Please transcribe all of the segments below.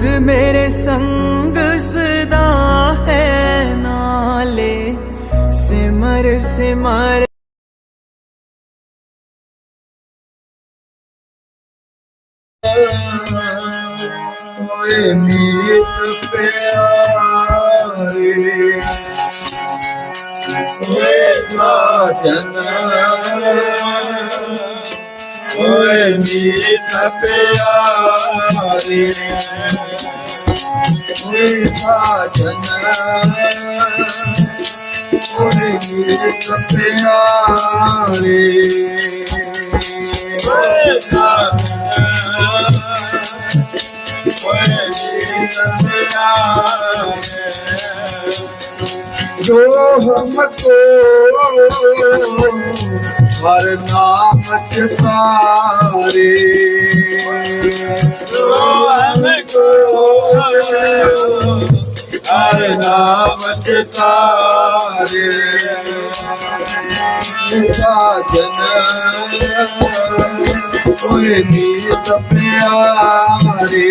सुर मेरे संग सदा है नाले सिमर सिमर। प्यारे ओए मिलित प्यारे ओए मिलित प्यारे ओए मिलित प्यारे जो हमको हरनामे हर नाम सारे। पन को कोई नीत प्यारे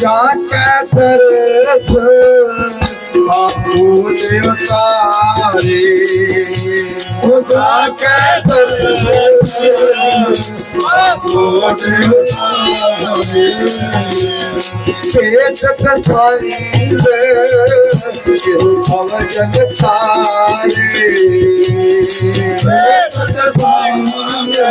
ਜਾਕੇ ਤਰਸ, ਆਪੂ ਦੇਵਤਾਰੇ ਖੁਦਾ ਕੇ ਤਰਸ, ਆਪੂ ਦੇਵਤਾਰੇ ਸੇਤ ਕਥਾਈ ਦੇ ਜਿਉ ਭਵ ਜਗ ਤਾਰੇ। ਸੇਤ ਕਥਾਈ ਦੇ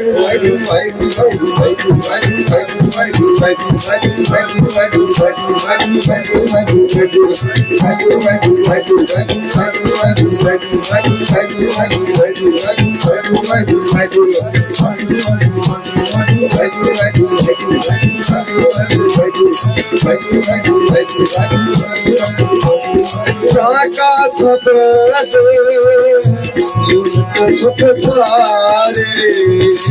ছোট ছোট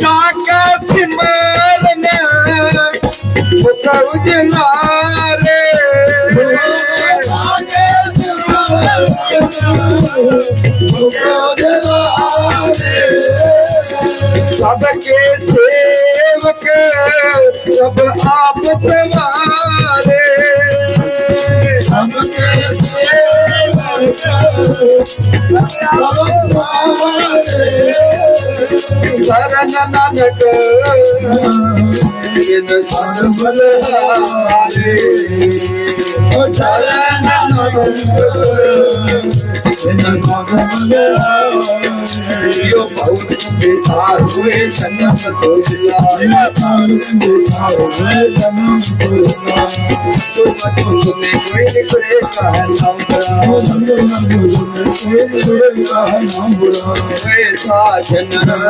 जाके सिमर ने नारे सबके सेवक सब आप प्रेमा Lord, शरण नानक शरण यो बहुत बेकार हुए सन्नत तो दिया बेकार हुए सन्नत तो दिया तो मत सुने कोई कहन हम बुरा तो मत सुने कोई निकले कहन हम बुरा वे साजन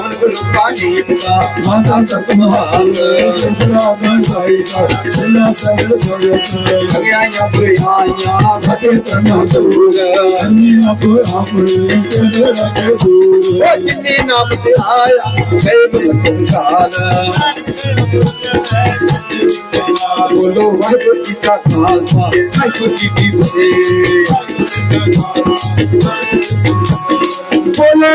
पवन पानी माता सतमहाल भगयाया भगयाया भटे तन दूर ओ जिन्ने नाम ते आया देव संसार बोलो वाहिगुरु जी का खालसा वाहिगुरु जी की फतेह बोले